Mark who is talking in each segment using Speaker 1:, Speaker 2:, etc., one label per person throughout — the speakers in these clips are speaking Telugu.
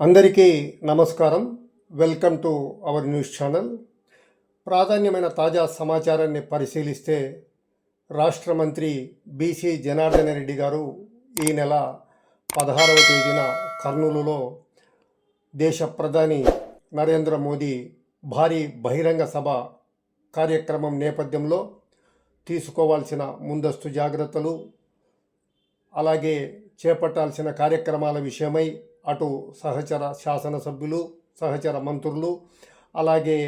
Speaker 1: అందరికీ నమస్కారం. Welcome to our news channel. ప్రాధాన్యమైన తాజా సమాచారాన్ని పరిశీలిస్తే రాష్ట్ర మంత్రి బీసీ జనార్దన రెడ్డి గారు ఈ నెల పదహారవ తేదీన కర్నూలులో దేశ ప్రధాని నరేంద్ర మోదీ భారీ బహిరంగ సభ కార్యక్రమం నేపథ్యంలో తీసుకోవాల్సిన ముందస్తు జాగ్రత్తలు అలాగే చేపట్టాల్సిన కార్యక్రమాల విషయమై అటు సహచర శాసనసభ్యులు సహచర మంత్రులు అలాగే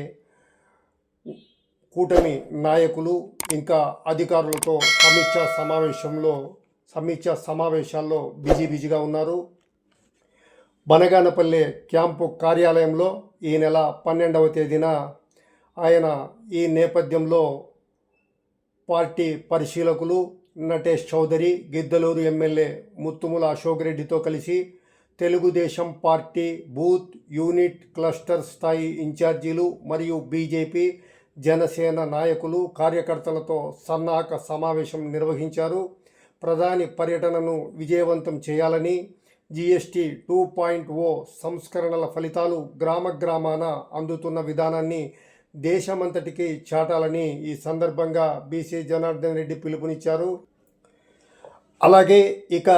Speaker 1: కూటమి నాయకులు ఇంకా అధికారులతో సమీక్ష సమావేశంలో సమీక్ష సమావేశాల్లో బిజీ బిజీగా ఉన్నారు. బనగానపల్లె క్యాంపు కార్యాలయంలో ఈ నెల పన్నెండవ తేదీన ఆయన ఈ నేపథ్యంలో పార్టీ పరిశీలకులు నటేష్ చౌదరి గిద్దలూరు ఎమ్మెల్యే ముత్తుముల అశోక్ రెడ్డితో కలిసి Telugu Desam party booth unit cluster స్థాయి ఇన్ఛార్జీలు మరియు బీజేపీ జనసేన నాయకులు కార్యకర్తలతో సన్నాహక సమావేశం నిర్వహించారు. ప్రధాని పర్యటనను విజయవంతం చేయాలని జీఎస్టీ టూ పాయింట్ ఓ సంస్కరణల ఫలితాలు గ్రామ గ్రామాన అందుతున్న విధానాన్ని దేశమంతటికి చాటాలని ఈ సందర్భంగా బీసీ జనార్దన్ రెడ్డి పిలుపునిచ్చారు. అలాగే ఇక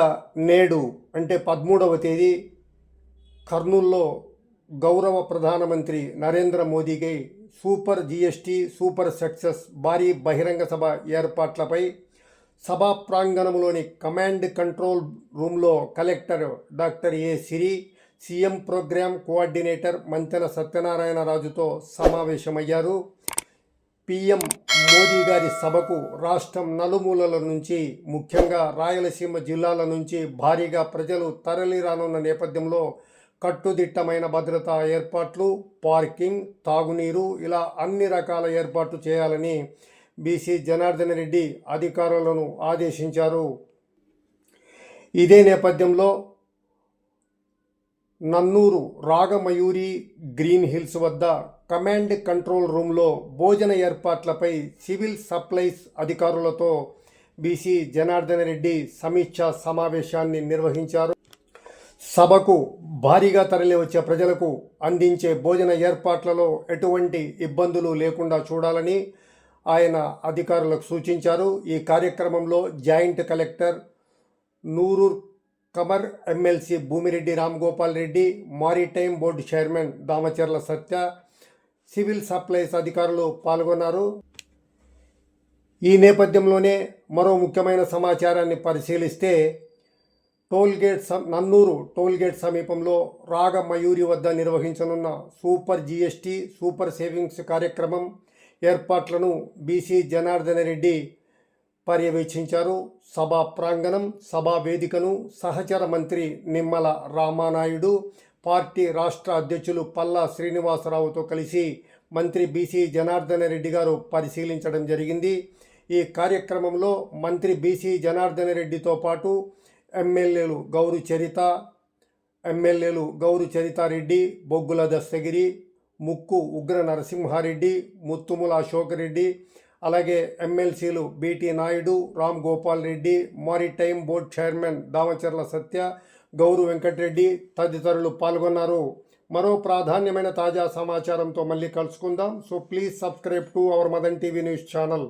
Speaker 1: నేడు అంటే పదమూడవ తేదీ కర్నూల్లో గౌరవ ప్రధానమంత్రి నరేంద్ర మోదీకి సూపర్ జిఎస్టీ సూపర్ సక్సెస్ భారీ బహిరంగ సభ ఏర్పాట్లపై సభా ప్రాంగణంలోని కమాండ్ కంట్రోల్ రూమ్లో collector doctor A Siri CM program coordinator Mantena Satyanarayana రాజుతో సమావేశమయ్యారు. పిఎం మోదీ గారి సభకు రాష్ట్రం నలుమూలల నుంచి ముఖ్యంగా రాయలసీమ జిల్లాల నుంచి భారీగా ప్రజలు తరలిరానున్న నేపథ్యంలో కట్టుదిట్టమైన భద్రతా ఏర్పాట్లు పార్కింగ్ తాగునీరు ఇలా అన్ని రకాల ఏర్పాట్లు చేయాలని బీసీ జనార్దన్ రెడ్డి అధికారులను ఆదేశించారు. ఇదే నేపథ్యంలో నన్నూరు రాగమయూరి గ్రీన్ హిల్స్ వద్ద కమాండ్ కంట్రోల్ రూమ్లో భోజన ఏర్పాట్లపై సివిల్ సప్లైస్ అధికారులతో బీసీ జనార్దన రెడ్డి సమీక్షా సమావేశాన్ని నిర్వహించారు. సభకు భారీగా తరలి వచ్చే ప్రజలకు అందించే భోజన ఏర్పాట్లలో ఎటువంటి ఇబ్బందులు లేకుండా చూడాలని ఆయన అధికారులకు సూచించారు. ఈ కార్యక్రమంలో joint collector Noorur Qamar MLC Bhumireddy Ram Gopal Reddy maritime board chairman Damacharla Satya civil supplies అధికారులు పాల్గొన్నారు. ఈ నేపథ్యంలోనే మరో ముఖ్యమైన సమాచారాన్ని పరిశీలిస్తే టోల్గేట్ స నన్నూరు టోల్గేట్ సమీపంలో రాగ మయూరి వద్ద నిర్వహించనున్న సూపర్ జిఎస్టి సూపర్ సేవింగ్స్ కార్యక్రమం ఏర్పాట్లను బీసీ జనార్దన రెడ్డి పర్యవేక్షించారు సభా ప్రాంగణం సభా వేదికను సహచర మంత్రి నిమ్మల రామానాయుడు పార్టీ రాష్ట్ర అధ్యక్షులు పల్లా శ్రీనివాసరావుతో కలిసి మంత్రి బీసీ జనార్దన రెడ్డి గారు పరిశీలించడం జరిగింది. ఈ కార్యక్రమంలో మంత్రి బీసీ జనార్దన రెడ్డితో పాటు ఎమ్మెల్యేలు గౌరు చరిత ఎమ్మెల్యేలు గౌరు చరితారెడ్డి బొగ్గుల దస్తగిరి ముక్కు ఉగ్ర నరసింహారెడ్డి ముత్తుముల అశోకరెడ్డి అలాగే ఎమ్మెల్సీలు BT Naidu Ram Gopal Reddy maritime board chairman Damacharla Satya Gouru Venkata Reddy తదితరులు పాల్గొన్నారు. మరో ప్రాధాన్యమైన తాజా సమాచారంతో మళ్ళీ కలుసుకుందాం. So please subscribe to our Madan TV news channel.